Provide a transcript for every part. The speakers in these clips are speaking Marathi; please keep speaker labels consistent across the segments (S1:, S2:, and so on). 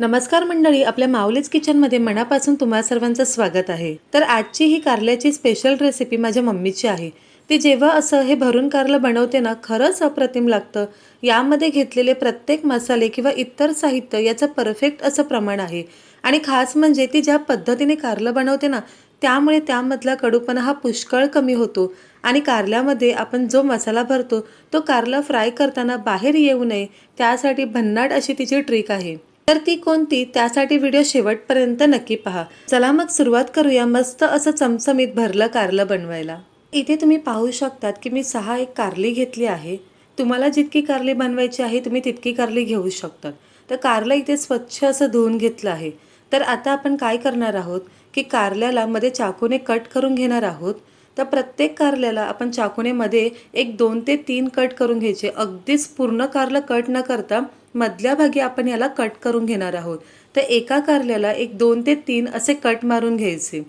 S1: नमस्कार मंडळी आपल्या माऊलीच किचनमध्ये मनापासून तुम्हा सर्वांचं स्वागत आहे. तर आजची ही कारल्याची स्पेशल रेसिपी माझ्या मम्मीची आहे. ती जेव्हा असं हे भरून कारलं बनवते ना खरंच अप्रतिम लागतं. यामध्ये घेतलेले प्रत्येक मसाले किंवा इतर साहित्य याचं परफेक्ट असं प्रमाण आहे. आणि खास म्हणजे ती ज्या पद्धतीने कारलं बनवते ना त्यामुळे त्यामधला कडूपणा हा पुष्कळ कमी होतो. आणि कारल्यामध्ये आपण जो मसाला भरतो तो कारला फ्राय करताना बाहेर येऊ नये त्यासाठी भन्नाट अशी तिची ट्रिक आहे. तर ती कोणती त्यासाठी व्हिडिओ शेवटपर्यंत नक्की पहा. चला मग सुरुवात करूया मस्त असं चमचमीत भरलं कारलं बनवायला. इथे तुम्ही पाहू शकतात की मी सहा एक कारली घेतली आहे. तुम्हाला जितकी कारली बनवायची आहे तुम्ही तितकी कारली घेऊ शकतात. तर कारलं इथे स्वच्छ असं धुवून घेतलं आहे. तर आता आपण काय करणार आहोत की कारल्याला मध्ये चाकूने कट करून घेणार आहोत. तर प्रत्येक कारल्याला आपण चाकुनेमध्ये एक दोन ते तीन कट करून घ्यायचे. अगदीच पूर्ण कारलं कट न करता मधल्या भागी आपण याला कट करून घेणार आहोत. तर एका कारल्याला एक दोन ते तीन असे कट मारून घ्यायचे.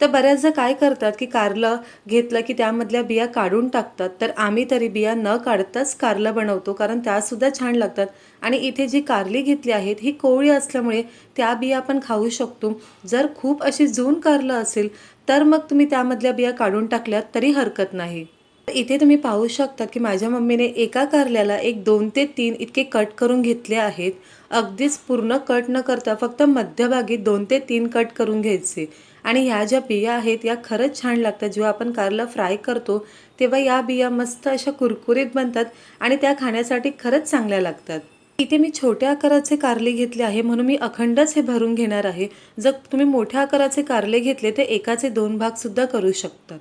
S1: तर बऱ्याचदा काय करतात की कारलं घेतलं की त्यामधल्या बिया काढून टाकतात. तर आम्ही तरी बिया न काढताच कारलं बनवतो कारण त्यासुद्धा छान लागतात. आणि इथे जी कारली घेतली आहेत ही कोवळी असल्यामुळे त्या बिया आपण खाऊ शकतो. जर खूप अशी जून कारलं असेल तर मग तुम्ही त्यामधल्या बिया काढून टाकल्यात तरी हरकत नाही. इथे तुम्ही पाहू शकता की माझ्या मम्मीने एका कारल्याला एक दोन ते तीन इतके कट करून घेतले आहेत. अगदीच पूर्ण कट न करता फक्त मध्यभागी दोन ते तीन कट करून घ्यायचे. आणि ह्या ज्या बिया आहेत या खरंच छान लागतात. जेव्हा आपण कारला फ्राय करतो तेव्हा या बिया मस्त अशा कुरकुरीत बनतात आणि त्या खाण्यासाठी खरंच चांगल्या लागतात. इथे मी छोट्या आकाराचे कारले घेतले आहे म्हणून मी अखंडच हे भरून घेणार आहे. जर तुम्ही मोठ्या आकाराचे कारले घेतले तर एकाचे दोन भागसुद्धा करू शकतात.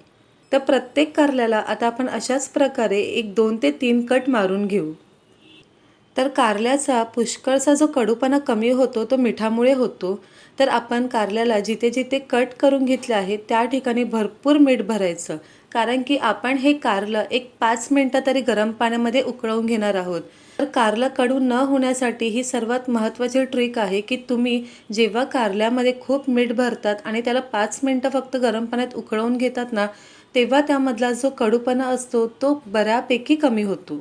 S1: तर प्रत्येक कारल्याला आता आपण अशाच प्रकारे एक दोन ते तीन कट मारून घेऊ. तर कारल्याचा पुष्कळचा जो कडूपणा कमी होतो तो मिठामुळे होतो. तर आपण कारल्याला जिथे जिथे कट करून घेतले आहे त्या ठिकाणी भरपूर मीठ भरायचं. कारण की आपण हे कारलं एक पाच मिनटं तरी गरम पाण्यामध्ये उकळवून घेणार आहोत. तर कारलं कडू न होण्यासाठी ही सर्वात महत्त्वाची ट्रिक आहे की तुम्ही जेव्हा कारल्यामध्ये खूप मीठ भरतात आणि त्याला पाच मिनटं फक्त गरम पाण्यात उकळवून घेतात ना तेव्हा त्यामधला जो कडूपणा असतो तो बऱ्यापैकी कमी होतो.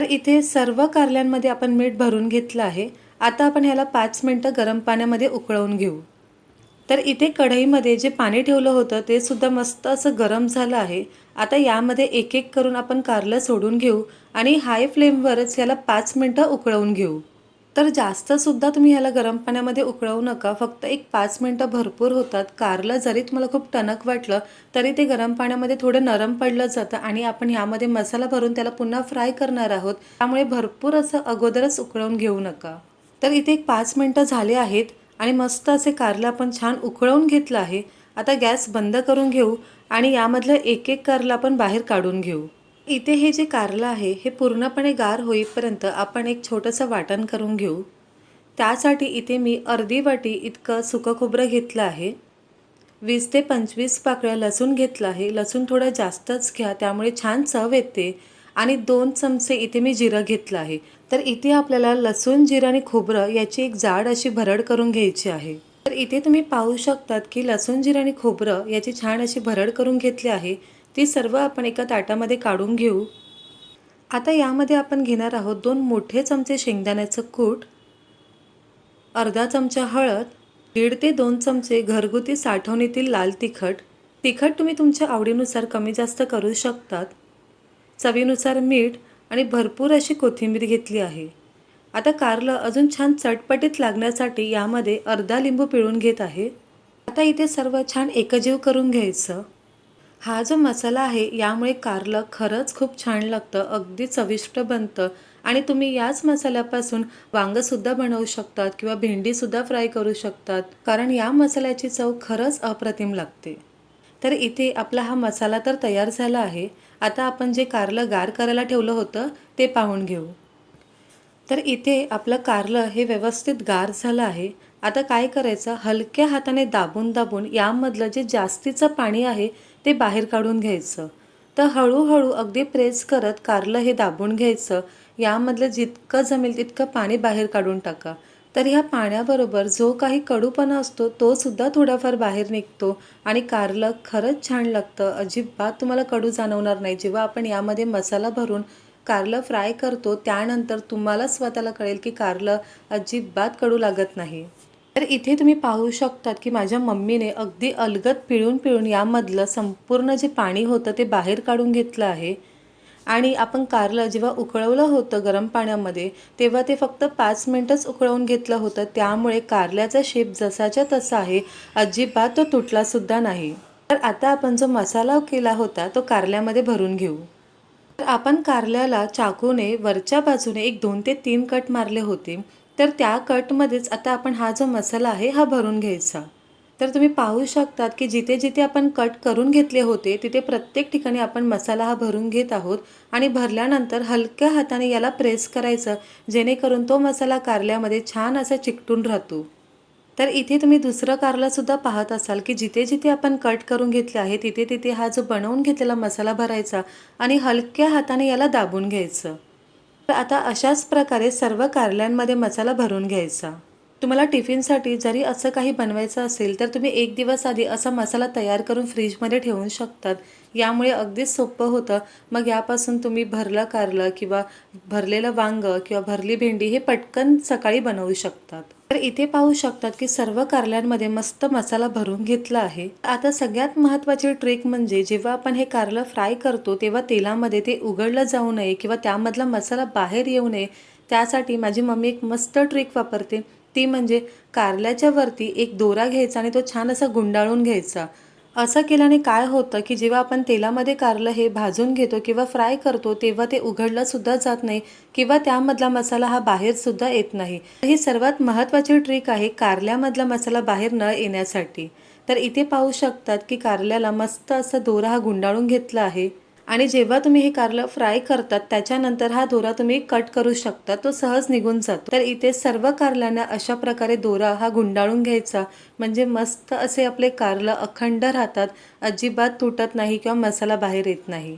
S1: तर इथे सर्व कारल्यांमध्ये आपण मीठ भरून घेतलं आहे. आता आपण ह्याला पाच मिनटं गरम पाण्यामध्ये उकळवून घेऊ. तर इथे कढईमध्ये जे पाणी ठेवलं होतं ते सुद्धा मस्त असं गरम झालं आहे. आता यामध्ये एक एक करून आपण कारलं सोडून घेऊ आणि हाय फ्लेमवरच याला पाच मिनटं उकळवून घेऊ. तर जास्तसुद्धा तुम्ही ह्याला गरम पाण्यामध्ये उकळवू नका. फक्त एक पाच मिनटं भरपूर होतात. कारलं जरी तुम्हाला खूप टणक वाटलं तरी ते गरम पाण्यामध्ये थोडं नरम पडलं जातं आणि आपण ह्यामध्ये मसाला भरून त्याला पुन्हा फ्राय करणार आहोत. त्यामुळे भरपूर असं अगोदरच उकळवून घेऊ नका. तर इथे एक पाच मिनटं झाले आहेत आणि मस्त असे कारलं आपण छान उकळवून घेतलं आहे. आता गॅस बंद करून घेऊ आणि यामधलं एक एक कारलं आपण बाहेर काढून घेऊ. इथे हे जे कारलं आहे हे पूर्णपणे गार होईपर्यंत आपण एक छोटंसं वाटण करून घेऊ. त्यासाठी इथे मी अर्धी वाटी इतकं सुकं खोबरं घेतलं आहे. वीस ते पंचवीस पाकळ्या लसूण घेतलं आहे. लसूण थोडं जास्तच घ्या त्यामुळे छान चव येते. आणि दोन चमचे इथे मी जिरं घेतलं आहे. तर इथे आपल्याला लसूण जिरं आणि खोबरं याची एक जाड अशी भरड करून घ्यायची आहे. तर इथे तुम्ही पाहू शकतात की लसूण जिरं आणि खोबरं याची छान अशी भरड करून घेतली आहे. ती सर्व आपण एका ताटामध्ये काढून घेऊ. आता यामध्ये आपण घेणार आहोत दोन मोठे चमचे शेंगदाण्याचं कूट अर्धा चमचा हळद दीड ते दोन चमचे घरगुती साठवणीतील लाल तिखट. तिखट तुम्ही तुमच्या आवडीनुसार कमी जास्त करू शकतात. चवीनुसार मीठ आणि भरपूर अशी कोथिंबीर घेतली आहे. आता कारलं अजून छान चटपटीत लागण्यासाठी यामध्ये अर्धा लिंबू पिळून घेत आहे. आता इथे सर्व छान एकजीव करून घ्यायचं. हा जो मसाला आहे यामुळे कारलं खरंच खूप छान लागतं अगदी चविष्ट बनतं. आणि तुम्ही याच मसाल्यापासून वांगंसुद्धा बनवू शकतात किंवा भेंडीसुद्धा फ्राय करू शकतात कारण या मसाल्याची चव खरंच अप्रतिम लागते. तर इथे आपला हा मसाला तर तयार झाला आहे. आता आपण जे कारलं गार करायला ठेवलं होतं ते पाहून घेऊ. तर इथे आपलं कारलं हे व्यवस्थित गार झालं आहे. आता काय करायचं? हलक्या हाताने दाबून दाबून यामधलं जे जास्तीचं पाणी आहे ते बाहेर काढून घ्यायचं. तर हळूहळू अगदी प्रेस करत कारलं हे दाबून घ्यायचं. यामधलं जितकं जमेल तितकं पाणी बाहेर काढून टाका. तर ह्या पाण्याबरोबर जो काही कडूपणा असतो तोसुद्धा थोडाफार बाहेर निघतो आणि कारलं खरंच छान लागतं. अजिबात तुम्हाला कडू जाणवणार नाही. जेव्हा आपण यामध्ये मसाला भरून कारलं फ्राय करतो त्यानंतर तुम्हाला स्वतःला कळेल की कारलं अजिबात कडू लागत नाही. तर इथे तुम्ही पाहू शकतात की माझ्या मम्मीने अगदी अलगद पिळून पिळून यामधलं संपूर्ण जे पाणी होतं ते बाहेर काढून घेतलं आहे. आणि आपण कारलं जेव्हा उकळवलं होतं गरम पाण्यामध्ये तेव्हा ते फक्त पाच मिनटंच उकळवून घेतलं होतं. त्यामुळे कारल्याचा शेप जसाच्या तसा आहे अजिबात तो तुटलासुद्धा नाही. तर आता आपण जो मसाला केला होता तो कारल्यामध्ये भरून घेऊ. तर आपण कारल्याला चाकूने वरच्या बाजूने एक दोन ते तीन कट मारले होते. तर त्या कटमध्येच आता आपण हा जो मसाला आहे हा भरून घ्यायचा. तर तुम्ही पाहू शकतात की जिथे जिथे आपण कट करून घेतले होते तिथे प्रत्येक ठिकाणी आपण मसाला हा भरून घेत आहोत आणि भरल्यानंतर हलक्या हाताने याला प्रेस करायचं जेणेकरून तो मसाला कारल्यामध्ये छान असा चिकटून राहतो. तर इथे तुम्ही दुसरं कारलासुद्धा पाहत असाल की जिथे जिथे आपण कट करून घेतले आहे तिथे तिथे हा जो बनवून घेतलेला मसाला भरायचा आणि हलक्या हाताने याला दाबून घ्यायचं. तर आता अशाच प्रकारे सर्व कारल्यांमध्ये मसाला भरून घ्यायचा. तुम्हाला टिफिनसाठी जरी असं काही बनवायचं असेल तर तुम्ही एक दिवस आधी असा मसाला तयार करून फ्रीजमध्ये ठेवू शकतात. यामुळे अगदीच सोपं होतं. मग यापासून तुम्ही भरलं कारलं किंवा भरलेलं वांग किंवा भरली भेंडी हे पटकन सकाळी बनवू शकतात. तर इथे पाहू शकतात की सर्व कारल्यांमध्ये मस्त मसाला भरून घेतला आहे. आता सगळ्यात महत्त्वाची ट्रिक म्हणजे जेव्हा आपण हे कारलं फ्राय करतो तेव्हा तेलामध्ये ते उघडलं जाऊ नये किंवा त्यामधला मसाला बाहेर येऊ नये. त्यासाठी माझी मम्मी एक मस्त ट्रिक वापरते. ती म्हणजे कारल्याच्या वरती एक दोरा घ्यायचा आणि तो छान असा गुंडाळून घ्यायचा. असं केल्याने काय होतं की जेव्हा आपण तेलामध्ये कारलं हे भाजून घेतो किंवा फ्राय करतो तेव्हा ते उघडलंसुद्धा जात नाही किंवा त्यामधला मसाला हा बाहेरसुद्धा येत नाही. ही सर्वात महत्त्वाची ट्रिक आहे कारल्यामधला मसाला बाहेर न येण्यासाठी. तर इथे पाहू शकतात की कारल्याला मस्त असा दोरा हा गुंडाळून घेतला आहे. आणि जेव्हा तुम्ही हे कारलं फ्राय करतात त्याच्यानंतर हा दोरा तुम्ही कट करू शकता. तो सहज निघून जातो. तर इथे सर्व कारल्यांना अशा प्रकारे दोरा हा गुंडाळून घ्यायचा. म्हणजे मस्त असे आपले कारलं अखंड राहतात. अजिबात तुटत नाही किंवा मसाला बाहेर येत नाही.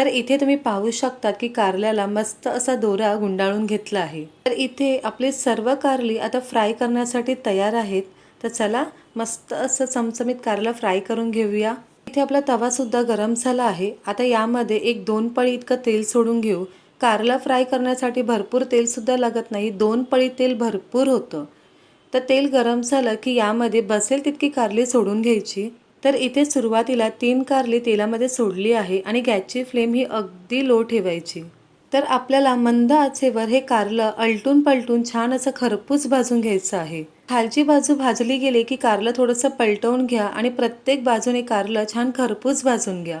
S1: तर इथे तुम्ही पाहू शकता की कारल्याला मस्त असा दोरा गुंडाळून घेतला आहे. तर इथे आपले सर्व कारली आता फ्राय करण्यासाठी तयार आहेत. तर चला मस्त असं चमचमीत कारलं फ्राय करून घेऊया. इथे आपला तवासुद्धा गरम झाला आहे. आता यामध्ये एक दोन पळी इतकं तेल सोडून घेऊ. कारला फ्राय करण्यासाठी भरपूर तेलसुद्धा लागत नाही. दोन पळी तेल भरपूर होतं. तर तेल गरम झालं की यामध्ये बसेल तितकी कारली सोडून घ्यायची. तर इथे सुरुवातीला तीन कारली तेलामध्ये सोडली आहे आणि गॅसची फ्लेम ही अगदी लो ठेवायची. तर आपल्याला मंद आचेवर हे कारलं अलटून पलटून छान असं खरपूस भाजून घ्यायचं आहे. खालची बाजू भाजली गेली की कारलं थोडंसं पलटवून घ्या आणि प्रत्येक बाजूने कारलं छान खरपूस भाजून घ्या.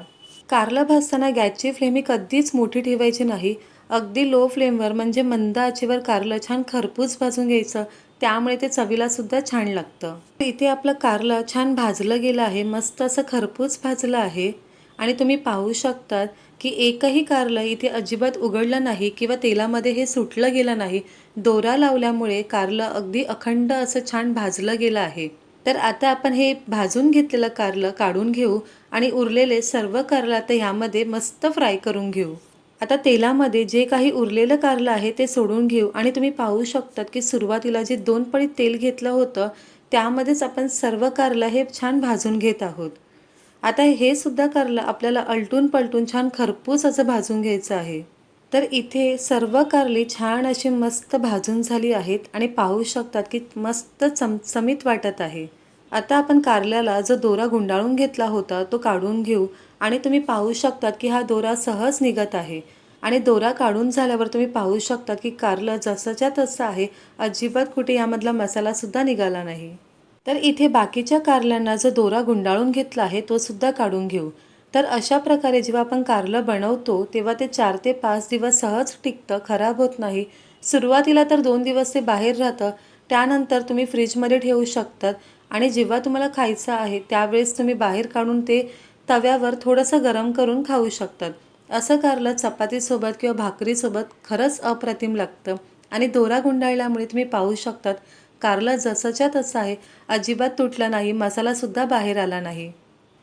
S1: कारलं भाजताना गॅसची फ्लेम ही कधीच मोठी ठेवायची नाही. अगदी लो फ्लेमवर म्हणजे मंद आचेवर कारलं छान खरपूस भाजून घ्यायचं त्यामुळे ते चवीला सुद्धा छान लागतं. इथे आपलं कारलं छान भाजलं गेलं आहे मस्त असं खरपूस भाजलं आहे. आणि तुम्ही पाहू शकतात की एकही कारलं इथे अजिबात उघडलं नाही किंवा तेलामध्ये हे सुटलं गेलं नाही दोरा लावल्यामुळे कारलं अगदी अखंड असं छान भाजलं गेलं आहे. तर आता आपण हे भाजून घेतलेलं कारलं काढून घेऊ आणि उरलेले सर्व कारलं आता ह्यामध्ये मस्त फ्राय करून घेऊ. आता तेलामध्ये जे काही उरलेलं कारलं आहे ते सोडून घेऊ आणि तुम्ही पाहू शकतात की सुरुवातीला जे दोन पळी तेल घेतलं होतं त्यामध्येच आपण सर्व कारलं हे छान भाजून घेत आहोत. आता हे सुद्धा कारलं आपल्याला अलटून पलटून छान खरपूस असं भाजून घ्यायचं आहे. तर इथे सर्व कारली छान अशी मस्त भाजून झाली आहेत आणि पाहू शकतात की मस्त चमचमीत वाटत आहे. आता आपण कारल्याला जो दोरा गुंडाळून घेतला होता तो काढून घेऊ आणि तुम्ही पाहू शकतात की हा दोरा सहज निघत आहे. आणि दोरा काढून झाल्यावर तुम्ही पाहू शकता की कारलं जसंच्या तसं आहे अजिबात कुठे यामधला मसालासुद्धा निघाला नाही. तर इथे बाकीच्या कारल्यांना जो दोरा गुंडाळून घेतला आहे तो सुद्धा काढून घेऊ. तर अशा प्रकारे जेव्हा आपण कारलं बनवतो तेव्हा ते चार ते पाच दिवस सहज टिकतं खराब होत नाही. सुरुवातीला तर दोन दिवस ते बाहेर राहतं त्यानंतर तुम्ही फ्रीजमध्ये ठेवू शकतात. आणि जेव्हा तुम्हाला खायचं आहे त्यावेळेस तुम्ही बाहेर काढून ते तव्यावर थोडंसं गरम करून खाऊ शकतात. असं कारलं चपातीसोबत किंवा भाकरीसोबत खरंच अप्रतिम लागतं. आणि दोरा गुंडाळल्यामुळे तुम्ही पाहू शकतात कारला जसंच्या तसं आहे. अजिबात तुटलं नाही मसालासुद्धा बाहेर आला नाही.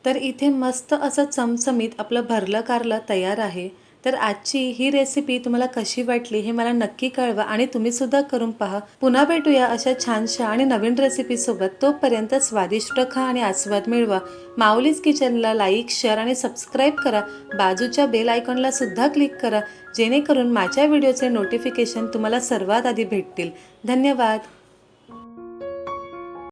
S1: तर इथे मस्त असं चमचमीत आपलं भरलं कारलं तयार आहे. तर आजची ही रेसिपी तुम्हाला कशी वाटली हे मला नक्की कळवा आणि तुम्हीसुद्धा करून पहा. पुन्हा भेटूया अशा छानशा आणि नवीन रेसिपीसोबत तोपर्यंत स्वादिष्ट खा आणि आस्वाद मिळवा. माऊलीज किचनला लाईक शेअर आणि सबस्क्राईब करा. बाजूच्या बेल आयकॉनला सुद्धा क्लिक करा. जेणेकरून माझ्या व्हिडिओचे नोटिफिकेशन तुम्हाला सर्वात आधी भेटतील. धन्यवाद.